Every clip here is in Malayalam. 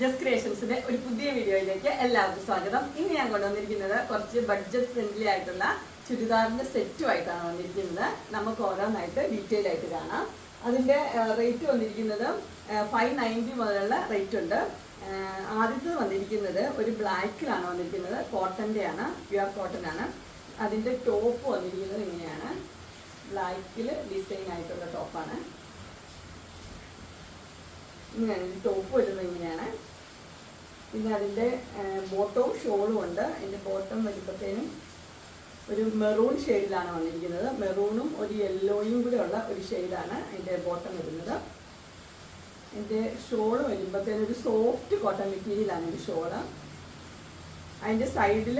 ജസ്റ്റ് ക്രിയേഷൻസിന്റെ ഒരു പുതിയ വീഡിയോയിലേക്ക് എല്ലാവർക്കും സ്വാഗതം. ഇന്ന് ഞാൻ കൊണ്ടുവന്നിരിക്കുന്നത് കുറച്ച് ബഡ്ജറ്റ് ഫ്രണ്ട്ലി ആയിട്ടുള്ള ചുരിദാറിന്റെ സെറ്റുമായിട്ടാണ് വന്നിരിക്കുന്നത്. നമുക്ക് ഓരോന്നായിട്ട് ഡീറ്റെയിൽ ആയിട്ട് കാണാം. അതിന്റെ റേറ്റ് വന്നിരിക്കുന്നത് ഫൈവ് നയന്റി മുതലുള്ള റേറ്റ് ഉണ്ട്. ആദ്യത്തത് ആദ്യത്തെ വന്നിരിക്കുന്നത് ഒരു ബ്ലാക്കിലാണ് വന്നിരിക്കുന്നത്. കോട്ടന്റെ ആണ് പ്യുവർ കോട്ടൺ ആണ് അതിന്റെ ടോപ്പ് വന്നിരിക്കുന്നത് ഇങ്ങനെയാണ്. ബ്ലാക്കിൽ ഡിസൈൻ ആയിട്ടുള്ള ടോപ്പാണ് ഇങ്ങനെയാണ് ടോപ്പ് വരുന്നത് ഇങ്ങനെയാണ്. പിന്നെ അതിന്റെ ബോട്ടവും ഷോളും ഉണ്ട്. അതിന്റെ ബോട്ടം വരുമ്പോഴത്തേനും ഒരു മെറൂൺ ഷെയ്ഡിലാണ് വന്നിരിക്കുന്നത്. മെറൂണും ഒരു യെല്ലോയും കൂടെ ഉള്ള ഒരു ഷെയ്ഡാണ് അതിന്റെ ബോട്ടം വരുന്നത്. അതിന്റെ ഷോൾ വരുമ്പോഴത്തേനും ഒരു സോഫ്റ്റ് കോട്ടൺ മെറ്റീരിയലാണ് ഒരു ഷോൾ അതിന്റെ സൈഡിൽ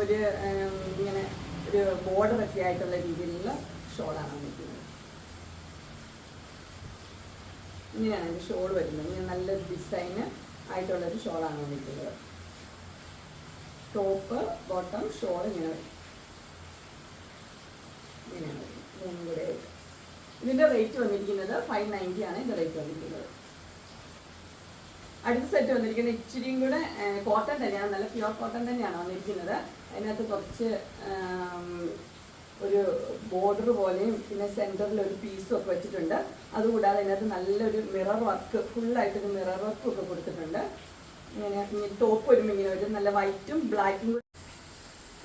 ഒരു ഇങ്ങനെ ഒരു ബോർഡറൊക്കെ ആയിട്ടുള്ള രീതിയിലുള്ള ഷോളാണ് വന്നിരിക്കുന്നത്. ഇങ്ങനെയാണ് അതിന്റെ ഷോൾ വരുന്നത്. ഇങ്ങനെ നല്ലൊരു ഡിസൈന് ആയിട്ടുള്ളൊരു ഷോളാണ് വന്നിട്ടുള്ളത്. ടോപ്പ് ബോട്ടം ഷോൾ ഇങ്ങനെ. മൂന്നും കൂടെ ഇതിന്റെ റേറ്റ് വന്നിരിക്കുന്നത് ഫൈവ് നയന്റി ആണ് ഇതിന്റെ റേറ്റ് വന്നിരിക്കുന്നത്. അടുത്ത സെറ്റ് വന്നിരിക്കുന്നത് ഇച്ചിരിയും കൂടെ കോട്ടൺ തന്നെയാണ്. നല്ല പ്യുവർ കോട്ടൺ തന്നെയാണ് വന്നിരിക്കുന്നത്. അതിനകത്ത് കുറച്ച് ഒരു ബോർഡർ പോലെയും പിന്നെ സെന്ററിൽ ഒരു പീസും ഒക്കെ വെച്ചിട്ടുണ്ട്. അതുകൂടാതെ അതിനകത്ത് നല്ലൊരു മിറർ വർക്ക് ഫുള്ളായിട്ടൊരു മിറർ വർക്കും ഒക്കെ കൊടുത്തിട്ടുണ്ട്. ഇങ്ങനെ ടോപ്പ് വരുമ്പോൾ ഇങ്ങനെ വരും. നല്ല വൈറ്റും ബ്ലാക്കും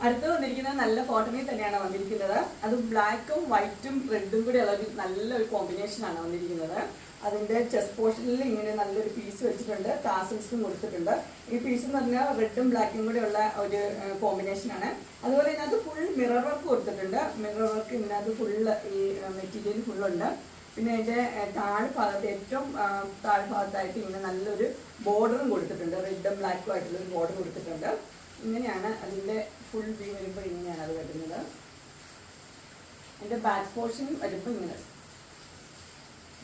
അടുത്ത് വന്നിരിക്കുന്നത് നല്ല കോട്ടണിൽ തന്നെയാണ് വന്നിരിക്കുന്നത്. അത് ബ്ലാക്കും വൈറ്റും റെഡും കൂടി ഉള്ള ഒരു നല്ലൊരു കോമ്പിനേഷനാണ് വന്നിരിക്കുന്നത്. അതിന്റെ ചെസ്റ്റ് പോർഷനിൽ ഇങ്ങനെ നല്ലൊരു പീസ് വെച്ചിട്ടുണ്ട്. ടാസൽസും കൊടുത്തിട്ടുണ്ട്. ഈ പീസ് എന്ന് പറഞ്ഞാൽ റെഡും ബ്ലാക്കും കൂടെ ഉള്ള ഒരു കോമ്പിനേഷനാണ് അതുപോലെ ഇതിനകത്ത് ഫുൾ മിറർ വർക്ക് കൊടുത്തിട്ടുണ്ട്. മിറർ വർക്ക് ഇതിനകത്ത് ഫുള്ള് ഈ മെറ്റീരിയൽ ഫുള്ളുണ്ട് പിന്നെ അതിന്റെ ഏഹ്, താഴ്ഭാഗത്ത് ഏറ്റവും താഴ്ഭാഗത്തായിട്ട് ഇങ്ങനെ നല്ലൊരു ബോർഡറും കൊടുത്തിട്ടുണ്ട്. റെഡും ബ്ലാക്കും ആയിട്ടുള്ള ഒരു ബോർഡർ കൊടുത്തിട്ടുണ്ട്. ഇങ്ങനെയാണ് അതിന്റെ ഫുൾ വ്യൂ വരുമ്പോൾ ഇങ്ങനെയാണ് അത് വരുന്നത്. അതിന്റെ ബാക്ക് പോർഷൻ വരുമ്പോൾ ഇങ്ങനെ.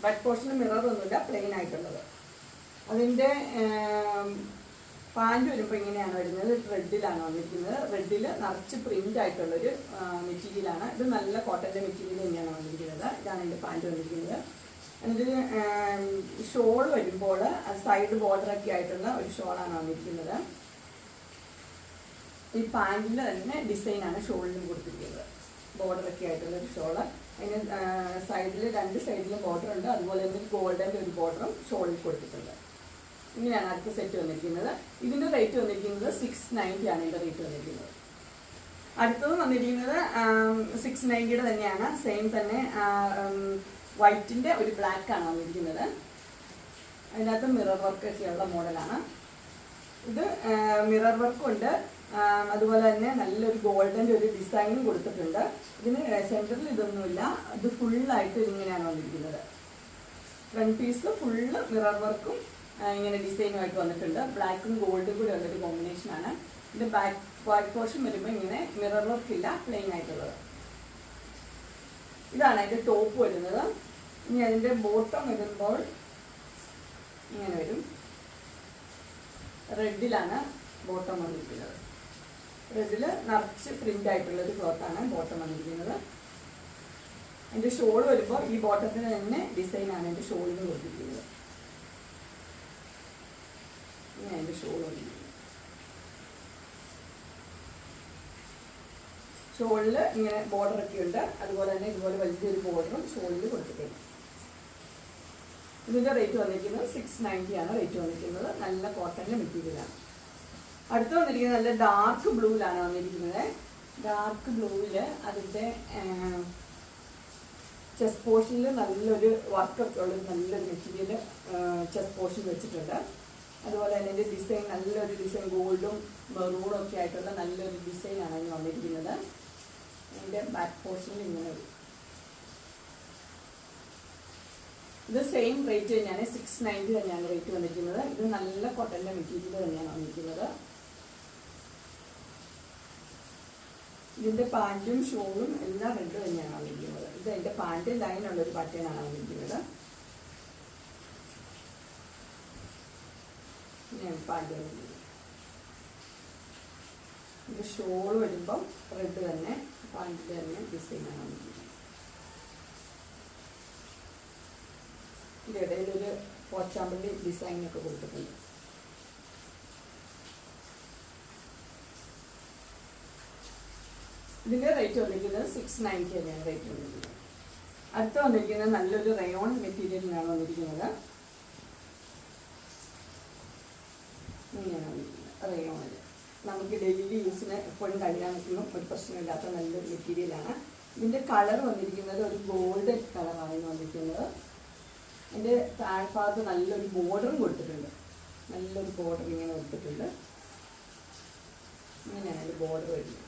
ബാക്ക് പോർഷന് മിറർ ഒന്നുമില്ല പ്ലെയിൻ ആയിട്ടുള്ളത് അതിന്റെ പാന്റ് വരുമ്പോൾ ഇങ്ങനെയാണ് വരുന്നത്. റെഡിലാണ് വന്നിരിക്കുന്നത്. റെഡിൽ നിറച്ച് പ്രിന്റ് ആയിട്ടുള്ളൊരു മെറ്റീരിയലാണ്. ഇത് നല്ല കോട്ടന്റെ മെറ്റീരിയൽ തന്നെയാണ് വന്നിരിക്കുന്നത്. ഇതാണ് എന്റെ പാന്റ് വന്നിരിക്കുന്നത്. അതിൽ ഷോൾ വരുമ്പോൾ സൈഡ് ബോർഡറൊക്കെ ആയിട്ടുള്ള ഒരു ഷോളാണ് വന്നിരിക്കുന്നത്. ഈ പാന്റിന്റെ തന്നെ ഡിസൈനാണ് ഷോളിലും കൊടുത്തിരിക്കുന്നത്. ബോർഡറൊക്കെ ആയിട്ടുള്ള ഒരു ഷോൾ. അതിന് സൈഡിൽ രണ്ട് സൈഡിലും ബോർഡർ ഉണ്ട്. അതുപോലെ തന്നെ ഗോൾഡന്റെ ഒരു ബോർഡറും ഷോളിൽ കൊടുത്തിട്ടുണ്ട്. ഇങ്ങനെയാണ് അടുത്ത സെറ്റ് വന്നിരിക്കുന്നത്. ഇതിന്റെ റേറ്റ് വന്നിരിക്കുന്നത് സിക്സ് നയന്റി ആണ് ഇതിന്റെ റേറ്റ് വന്നിരിക്കുന്നത്. അടുത്തത് വന്നിരിക്കുന്നത് സിക്സ് നയന്റിയുടെ തന്നെയാണ്. സെയിം തന്നെ വൈറ്റിന്റെ ഒരു ബ്ലാക്ക് ആണ് വന്നിരിക്കുന്നത്. അതിനകത്ത് മിറർ വർക്ക് വർക്കൊക്കെയുള്ള മോഡലാണ് ഇത് മിറർ വർക്കും ഉണ്ട്. ആ, അതുപോലെ തന്നെ നല്ലൊരു ഗോൾഡന്റെ ഒരു ഡിസൈനും കൊടുത്തിട്ടുണ്ട്. ഇതിന് സെന്ററിൽ ഇതൊന്നുമില്ല. ഇത് ഫുള്ളായിട്ട് ഇങ്ങനെയാണ് വന്നിരിക്കുന്നത്. ഫ്രണ്ട് പീസ് ഫുള്ള് മിറർ വർക്കും ഇങ്ങനെ ഡിസൈനുമായിട്ട് വന്നിട്ടുണ്ട്. ബ്ലാക്കും ഗോൾഡും കൂടി ഉള്ളൊരു കോമ്പിനേഷനാണ് ഇതിന്റെ ബാക്ക് ബാക്ക് പോർഷൻ വരുമ്പോൾ ഇങ്ങനെ മിറർ വർക്ക് ഇല്ല പ്ലെയിൻ ആയിട്ടുള്ളത്. ഇതാണ് അതിന്റെ ടോപ്പ് വരുന്നത്. ഇനി അതിന്റെ ബോട്ടം വരുമ്പോൾ ഇങ്ങനെ വരും. റെഡിലാണ് ബോട്ടം വന്നിരിക്കുന്നത്. റെഡിൽ നിറച്ച് പ്രിന്റ് ആയിട്ടുള്ള ഒരു ക്ലോത്താണ് ബോട്ടം വന്നിരിക്കുന്നത്. അതിന്റെ ഷോൾ വരുമ്പോൾ ഈ ബോട്ടത്തിന് തന്നെ ഡിസൈനാണ് എന്റെ ഷോളിന് കൊടുത്തിരിക്കുന്നത്. അതിന്റെ ഷോൾ വന്നിരിക്കുന്നത് ഷോളിൽ ഇങ്ങനെ ബോർഡർ ഒക്കെ ഉണ്ട്. അതുപോലെ തന്നെ ഇതുപോലെ വലിയൊരു ബോർഡറും ഷോളിൽ കൊടുത്തിട്ടുണ്ട്. ഇതിന്റെ റേറ്റ് വന്നിരിക്കുന്നത് സിക്സ് നയന്റി ആണ്. റേറ്റ് വന്നിരിക്കുന്നത് നല്ല കോട്ടന്റെ മെറ്റീരിയലാണ് അടുത്ത് വന്നിരിക്കുന്നത് നല്ല ഡാർക്ക് ബ്ലൂവിലാണ് വന്നിരിക്കുന്നത്. ഡാർക്ക് ബ്ലൂവിൽ അതിന്റെ ചെസ് പോർഷനിൽ നല്ലൊരു വർക്കൊക്കെ ഉള്ള നല്ലൊരു മെറ്റീരിയൽ ചെസ് പോർഷൻ വെച്ചിട്ടുണ്ട്. അതുപോലെ തന്നെ ഇതിന്റെ ഡിസൈൻ നല്ലൊരു ഡിസൈൻ ഗോൾഡും മെറൂണും ഒക്കെ ആയിട്ടുള്ള നല്ലൊരു ഡിസൈനാണ് അതിന് വന്നിരിക്കുന്നത്. അതിന്റെ ബാക്ക് പോർഷനിൽ ഇങ്ങനെ ഇത് സെയിം റേറ്റ് തന്നെയാണ് സിക്സ് നയന്റി തന്നെയാണ് റേറ്റ് വന്നിരിക്കുന്നത്. ഇത് നല്ല കോട്ടന്റെ മെറ്റീരിയൽ തന്നെയാണ് വന്നിരിക്കുന്നത്. ഇതിന്റെ പാന്റും ഷോളും എല്ലാം റെഡ് തന്നെയാണ് വന്നിരിക്കുന്നത് ഇത് എന്റെ പാന്റ് ലൈനുള്ള ഒരു പാറ്റേൺ ആണ് വന്നിരിക്കുന്നത് പാന്റ് വന്നിരിക്കുന്നത് ഇത് ഷോൾ വരുമ്പം റെഡ് തന്നെ പാന്റിൽ തന്നെ ഡിസൈനാണ് ഇതിന്റെ ഇടയിലൊരു പോച്ചാമ്പള്ളി ഡിസൈനൊക്കെ കൊടുത്തിട്ടുണ്ട്. ഇതിന്റെ റേറ്റ് വന്നിരിക്കുന്നത് സിക്സ് നയന്റി തന്നെയാണ് റേറ്റ് വന്നിരിക്കുന്നത്? അടുത്ത വന്നിരിക്കുന്നത് നല്ലൊരു റയോൺ മെറ്റീരിയലിനാണ് വന്നിരിക്കുന്നത്. ഇങ്ങനെയാണ് റയോണിൽ നമുക്ക് ഡെയിലി യൂസിന് എപ്പോഴും കഴിയാൻ പറ്റുന്ന ഒരു പ്രശ്നമില്ലാത്ത നല്ലൊരു മെറ്റീരിയലാണ് ഇതിന്റെ കളർ വന്നിരിക്കുന്നത് ഒരു ഗോൾഡ് കളറാണ് വന്നിരിക്കുന്നത്. ഇതിന്റെ താഴ്ഭാഗത്ത് നല്ലൊരു ബോർഡറും കൊടുത്തിട്ടുണ്ട്. നല്ലൊരു ബോർഡർ ഇങ്ങനെ കൊടുത്തിട്ടുണ്ട്. ഇങ്ങനെയാണ് അതിന്റെ ബോർഡർ വരുന്നത്.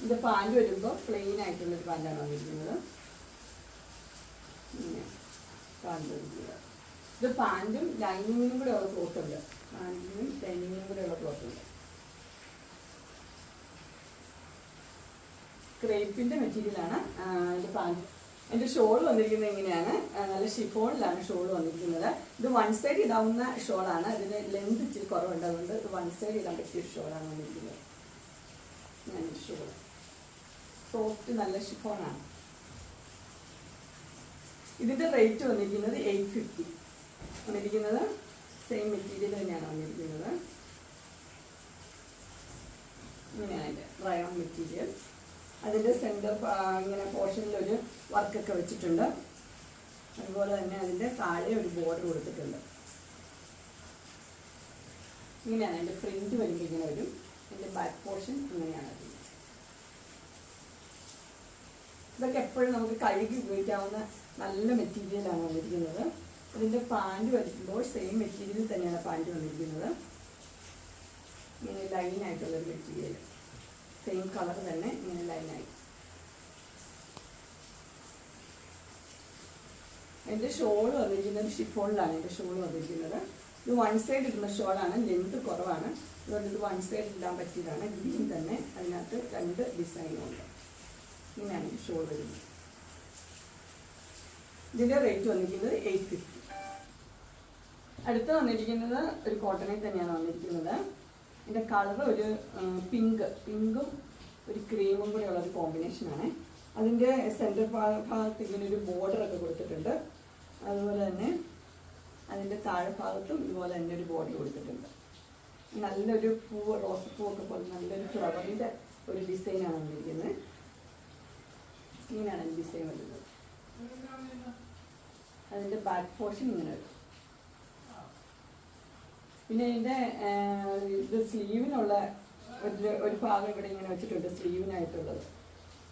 ഇതിന്റെ പാൽ വരുമ്പോൾ പ്ലെയിൻ ആയിട്ടുള്ളൊരു പാലാണ് വന്നിരിക്കുന്നത്. പാന്റ് ഇത് പാന്റും ലൈനിങ്ങിനും കൂടെ ഉള്ള ക്ലോത്ത് ഉണ്ട്. പാന്റിനും ലൈനിങ്ങിനും കൂടെ ഉള്ള ക്ലോത്ത് ഉണ്ട്. ക്രേപ്പിന്റെ മെറ്റീരിയലാണ് ഇത് പാന്റ് എന്റെ ഷോൾ വന്നിരിക്കുന്നത് എങ്ങനെയാണ് നല്ല ഷിഫോണിലാണ് ഷോൾ വന്നിരിക്കുന്നത്. ഇത് വൺ സൈഡ് ഇടാവുന്ന ഷോളാണ്. ഇതിന് ലെങ്ത് ഇച്ചിരി കുറവുണ്ട്. അതുകൊണ്ട് ഇത് വൺ സൈഡ് ഇടാൻ പറ്റിയ ഷോളാണ് വന്നിരിക്കുന്നത്. ഞാൻ ഷോൾ. സോഫ്റ്റ് നല്ല ഷിഫോണാണ് ഇതിന്റെ റേറ്റ് വന്നിരിക്കുന്നത് എയ്റ്റ് ഫിഫ്റ്റി വന്നിരിക്കുന്നത് സെയിം മെറ്റീരിയൽ തന്നെയാണ് വന്നിരിക്കുന്നത്. ഇങ്ങനെയാണ് അതിന്റെ റയോൺ മെറ്റീരിയൽ അതിന്റെ സെന്റർ ഇങ്ങനെ പോർഷനിൽ ഒരു വർക്കൊക്കെ വെച്ചിട്ടുണ്ട്. അതുപോലെ തന്നെ അതിന്റെ താഴെ ഒരു ബോർഡർ കൊടുത്തിട്ടുണ്ട്. ഇങ്ങനെയാണ് അതിന്റെ പ്രിന്റ് വരുമ്പോൾ ഇങ്ങനെ വരും. അതിന്റെ ബാക്ക് പോർഷൻ ഇങ്ങനെയാണ് വരുന്നത്. ഇതൊക്കെ എപ്പോഴും നമുക്ക് കഴുകി ഉപയോഗിക്കാവുന്ന നല്ല മെറ്റീരിയലാണ് വന്നിരിക്കുന്നത്. ഇതിന്റെ പാന്റ് വരുമ്പോൾ സെയിം മെറ്റീരിയൽ തന്നെയാണ് പാന്റ് വന്നിരിക്കുന്നത്. ഇങ്ങനെ ലൈനായിട്ടുള്ളൊരു മെറ്റീരിയൽ സെയിം കളർ തന്നെ ഇങ്ങനെ ലൈനായി എന്റെ ഷോൾ വന്നിരിക്കുന്നത് ഷിഫോണിലാണ് എന്റെ ഷോൾ വന്നിരിക്കുന്നത്. ഇത് വൺ സൈഡ് ഇടുന്ന ഷോളാണ്. ലെങ്ത് കുറവാണ്. അതുകൊണ്ട് ഇത് വൺ സൈഡ് ഇടാൻ പറ്റിയതാണ്. ഗ്രീൻ തന്നെ. അതിനകത്ത് രണ്ട് ഡിസൈനും ഉണ്ട്. ഇങ്ങനെയാണ് ഷോൾ വരുന്നത് ഇതിന്റെ റേറ്റ് വന്നിരിക്കുന്നത് എയ്റ്റ് ഫിഫ്റ്റി അടുത്ത് വന്നിരിക്കുന്നത് ഒരു കോട്ടണിൽ തന്നെയാണ് വന്നിരിക്കുന്നത്. ഇതിന്റെ കളർ ഒരു പിങ്ക് പിങ്കും ഒരു ക്രീമും കൂടെ ഉള്ള ഒരു കോമ്പിനേഷനാണ് അതിന്റെ സെന്റർ ഭാഗത്ത് ഇങ്ങനെ ഒരു ബോർഡർ ഒക്കെ കൊടുത്തിട്ടുണ്ട്. അതുപോലെ തന്നെ അതിന്റെ താഴ്ഭാഗത്തും ഇതുപോലെ തന്നെ ഒരു ബോർഡർ കൊടുത്തിട്ടുണ്ട്. നല്ലൊരു പൂവ് റോസപ്പൂവൊക്കെ പോലെ നല്ലൊരു ഫ്ലവറിന്റെ ഒരു ഡിസൈനാണ് വന്നിരിക്കുന്നത്. ഇങ്ങനെയാണ് ഡിസൈൻ വരുന്നത് അതിന്റെ ബാക്ക് പോർഷൻ ഇങ്ങനെ വരും. പിന്നെ ഇതിന്റെ ഇത് സ്ലീവിനുള്ള ഒരു ഒരു ഭാഗം ഇവിടെ ഇങ്ങനെ വെച്ചിട്ടുണ്ട് സ്ലീവിനായിട്ടുള്ളത്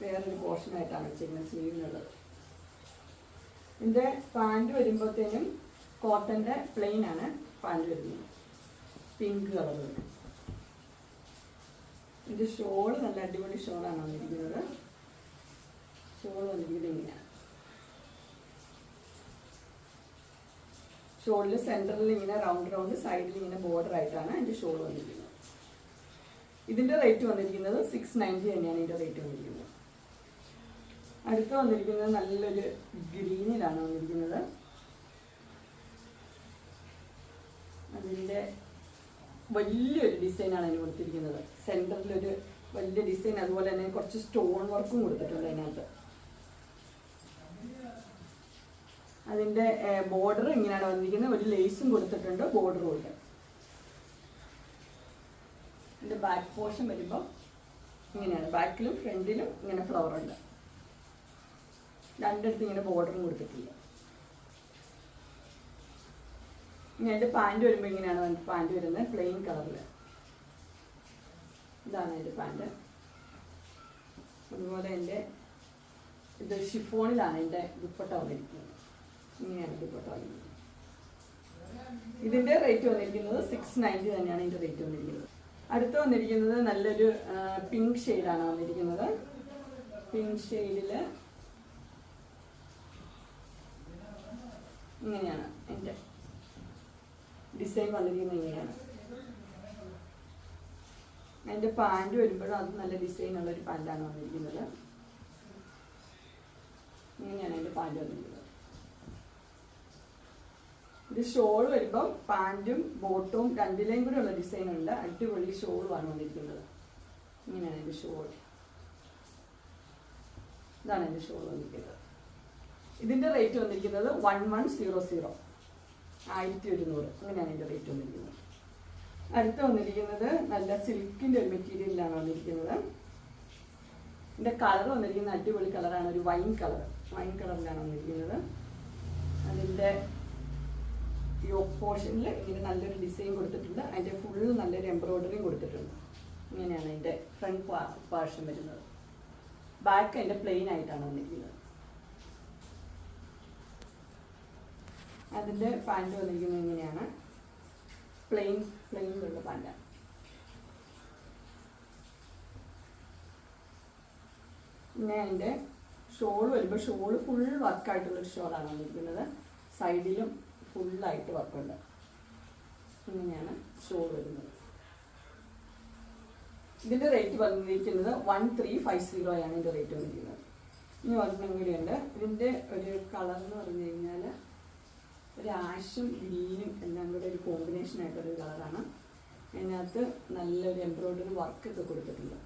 വേറൊരു പോർഷനായിട്ടാണ് വെച്ചിരിക്കുന്നത് സ്ലീവിനുള്ളത് ഇതിന്റെ പാന്റ് വരുമ്പോഴത്തേനും കോട്ടന്റെ പ്ലെയിൻ ആണ് പാന്റ് വരുന്നത്. പിങ്ക് കളർ ഇത് ഷോൾ നല്ല അടിപൊളി ഷോളാണ് വന്നിരിക്കുന്നത്. ഷോൾ വന്നിരിക്കുന്നത് ഇങ്ങനെയാണ് ഷോളിൽ സെന്ററിൽ ഇങ്ങനെ റൗണ്ട് റൗണ്ട് സൈഡിൽ ഇങ്ങനെ ബോർഡർ ആയിട്ടാണ് അതിന്റെ ഷോൾ വന്നിരിക്കുന്നത്. ഇതിന്റെ റേറ്റ് വന്നിരിക്കുന്നത് സിക്സ് നയന്റി തന്നെയാണ് ഇതിന്റെ റേറ്റ് വന്നിരിക്കുന്നത്. അടുത്ത് വന്നിരിക്കുന്നത് നല്ലൊരു ഗ്രീനിലാണ് വന്നിരിക്കുന്നത്. അതിന്റെ വലിയൊരു ഡിസൈനാണ് അതിന് കൊടുത്തിരിക്കുന്നത്. സെന്ററിലൊരു വലിയ ഡിസൈൻ അതുപോലെ തന്നെ കുറച്ച് സ്റ്റോൺ വർക്കും കൊടുത്തിട്ടുണ്ട് അതിനകത്ത്. അതിന്റെ ബോർഡർ ഇങ്ങനെയാണ് വന്നിരിക്കുന്നത്. ഒരു ലേസും കൊടുത്തിട്ടുണ്ട് ബോർഡറും ഉണ്ട് ഇതിന്റെ ബാക്ക് പോർഷൻ വരുമ്പോൾ ഇങ്ങനെയാണ്. ബാക്കിലും ഫ്രണ്ടിലും ഇങ്ങനെ ഫ്ലവർ ഉണ്ട്. രണ്ടിടത്ത് ഇങ്ങനെ ബോർഡറും കൊടുത്തിട്ടില്ല. ഇനി അതിന്റെ പാന്റ് വരുമ്പോൾ ഇങ്ങനെയാണ് അതിന്റെ പാന്റ് വരുന്നത്. പ്ലെയിൻ കളറിൽ ഇതാണ് അതിന്റെ പാന്റ് അതുപോലെ എന്റെ ഇത് ഷിഫോണിലാണ് എന്റെ ദുപ്പട്ട വന്നിരിക്കുന്നത്. ഇങ്ങനെയാണ് ദുപ്പട്ട ഇതിന്റെ റേറ്റ് വന്നിരിക്കുന്നത് സിക്സ് നയന്റി തന്നെയാണ് ഇതിന്റെ റേറ്റ് വന്നിരിക്കുന്നത്. അടുത്ത് വന്നിരിക്കുന്നത് നല്ലൊരു പിങ്ക് ഷെയ്ഡാണ് വന്നിരിക്കുന്നത്. പിങ്ക് ഷെയ്ഡിൽ ഇങ്ങനെയാണ് എന്റെ ഡിസൈൻ വന്നിരിക്കുന്നത് ഇങ്ങനെയാണ്. അതിന്റെ പാന്റ് വരുമ്പോഴും അത് നല്ല ഡിസൈൻ ഉള്ള ഒരു പാന്റാണ് വന്നിരിക്കുന്നത്. ഇങ്ങനെയാണ് അതിന്റെ പാന്റ് വന്നിരിക്കുന്നത്. ഇത് ഷോൾ വരുമ്പം പാന്റും ബോട്ടും രണ്ടിലേയും കൂടെ ഉള്ള ഉണ്ട് അടിപൊളി ഷോളുമാണ് വന്നിരിക്കുന്നത് ഇങ്ങനെയാണ് എന്റെ ഷോൾ. ഇതാണ് എന്റെ ഷോൾ വന്നിരിക്കുന്നത്. ഇതിന്റെ റേറ്റ് വന്നിരിക്കുന്നത് വൺ വൺ സീറോ സീറോ ആയിരത്തി ഒരുന്നൂറ്. അങ്ങനെയാണ് ഇതിന്റെ റേറ്റ് വന്നിരിക്കുന്നത്. അടുത്ത് വന്നിരിക്കുന്നത് നല്ല സിൽക്കിന്റെ ഒരു മെറ്റീരിയലിലാണ് വന്നിരിക്കുന്നത്. ഇതിന്റെ കളർ വന്നിരിക്കുന്നത് അടിപൊളി കളറാണ് ഒരു വൈൻ കളർ വൈൻ കളറിലാണ് വന്നിരിക്കുന്നത്. അതിന്റെ യോക്ക് പോർഷനിൽ ഇങ്ങനെ നല്ലൊരു ഡിസൈൻ കൊടുത്തിട്ടുണ്ട്. അതിന്റെ ഫുൾ നല്ലൊരു എംബ്രോയ്ഡറിയും കൊടുത്തിട്ടുണ്ട്. ഇങ്ങനെയാണ് അതിന്റെ ഫ്രണ്ട് പാർഷൻ വരുന്നത്. ബാക്ക് അതിന്റെ പ്ലെയിൻ ആയിട്ടാണ് വന്നിരിക്കുന്നത്. അതിന്റെ പാന്റ് വന്നിരിക്കുന്നത് ഇങ്ങനെയാണ്. പ്ലെയിൻ പ്ലെയിനിലുള്ള പാന്റാണ് പിന്നെ അതിന്റെ ഷോൾ വരുമ്പോൾ ഷോൾ ഫുൾ വർക്കായിട്ടുള്ളൊരു ഷോളാണ് വന്നിരിക്കുന്നത്. സൈഡിലും ഫുള്ളായിട്ട് വർക്കുണ്ട് ഇങ്ങനെയാണ് ഷോ വരുന്നത്. ഇതിന്റെ റേറ്റ് വന്നിരിക്കുന്നത് വൺ ത്രീ ഫൈവ് സീറോ ആണ് ഇതിന്റെ റേറ്റ് വന്നിരിക്കുന്നത്. ഇനി ഒരെണ്ണം ഇതിന്റെ ഒരു കളർ എന്ന് പറഞ്ഞു കഴിഞ്ഞാൽ ഒരു ആഷും ഗ്രീനും എല്ലാം കൂടെ ഒരു കോമ്പിനേഷൻ ആയിട്ടൊരു കളറാണ് അതിനകത്ത് നല്ലൊരു എംബ്രോയിഡറി വർക്കൊക്കെ കൊടുത്തിട്ടുണ്ട്.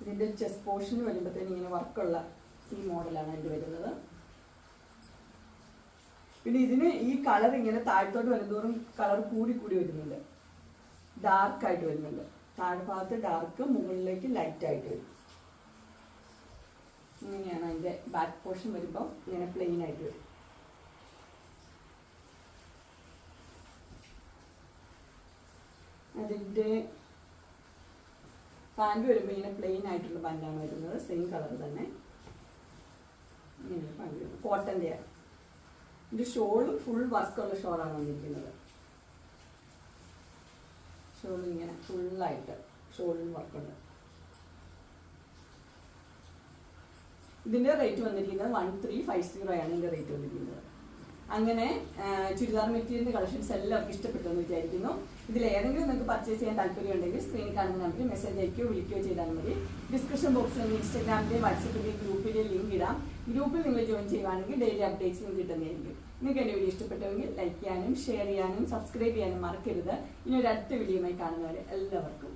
ഇതിന്റെ ചെസ് പോർഷൻ വരുമ്പോഴത്തേന് ഇങ്ങനെ വർക്കുള്ള ഈ മോഡലാണ് ഇത് വരുന്നത്. പിന്നെ ഇതിന് ഈ കളർ ഇങ്ങനെ താഴത്തോട്ട് വരുന്നതോറും കളർ കൂടി കൂടി വരുന്നുണ്ട്. ഡാർക്ക് ആയിട്ട് വരുന്നുണ്ട്. താഴെ ഭാഗത്ത് ഡാർക്ക് മുകളിലേക്ക് ലൈറ്റ് ആയിട്ട് വരും. ഇങ്ങനെയാണ് അതിന്റെ ബാക്ക് പോർഷൻ വരുമ്പോൾ ഇങ്ങനെ പ്ലെയിൻ ആയിട്ട് വരും. അതിന്റെ പാന്റ് വരുമ്പോൾ ഇങ്ങനെ പ്ലെയിൻ ആയിട്ടുള്ള പാന്റാണ് വരുന്നത്. സെയിം കളർ തന്നെ. ഇങ്ങനെ പാന്റ് കോട്ടന്റെയാണ് ഇത് ഷോളും ഫുൾ വർക്കുള്ള ഷോളാണ് വന്നിരിക്കുന്നത്. ഷോൾ ഇങ്ങനെ ഫുള്ളായിട്ട് ഷോളിൽ വർക്കുണ്ട് ഇതിന്റെ റേറ്റ് വന്നിരിക്കുന്നത് വൺ ത്രീ ഫൈവ് സീറോ ആണ് ഇതിന്റെ റേറ്റ് വന്നിരിക്കുന്നത്. അങ്ങനെ ചുരിദാർ മെറ്റീരിയലിന്റെ കളക്ഷൻസ് എല്ലാവർക്കും ഇഷ്ടപ്പെട്ടു എന്ന് വിചാരിക്കുന്നു. ഇതിൽ ഏതെങ്കിലും നിങ്ങൾക്ക് പർച്ചേസ് ചെയ്യാൻ താല്പര്യമുണ്ടെങ്കിൽ സ്ക്രീൻ കാണുന്ന നമ്പറിൽ മെസ്സേജ് അയക്കുകയോ വിളിക്കുകയോ ചെയ്താൽ മതി. ഡിസ്ക്രിപ്ഷൻ ബോക്സിൽ ഇൻസ്റ്റാഗ്രാമിലെയും വാട്സപ്പിലെയും ഗ്രൂപ്പിലെ ലിങ്ക് ഇടാം. ഗ്രൂപ്പിൽ നിങ്ങൾ ജോയിൻ ചെയ്യുവാണെങ്കിൽ ഡെയിലി അപ്ഡേറ്റ്സ് കിട്ടുന്നതായിരിക്കും. നിങ്ങൾക്ക് എന്റെ വീഡിയോ ഇഷ്ടപ്പെട്ടവെങ്കിൽ ലൈക്ക് ചെയ്യാനും ഷെയർ ചെയ്യാനും സബ്സ്ക്രൈബ് ചെയ്യാനും മറക്കരുത്. ഇനി ഒരു അടുത്ത വീഡിയോയുമായി കാണുന്നവരെ എല്ലാവർക്കും.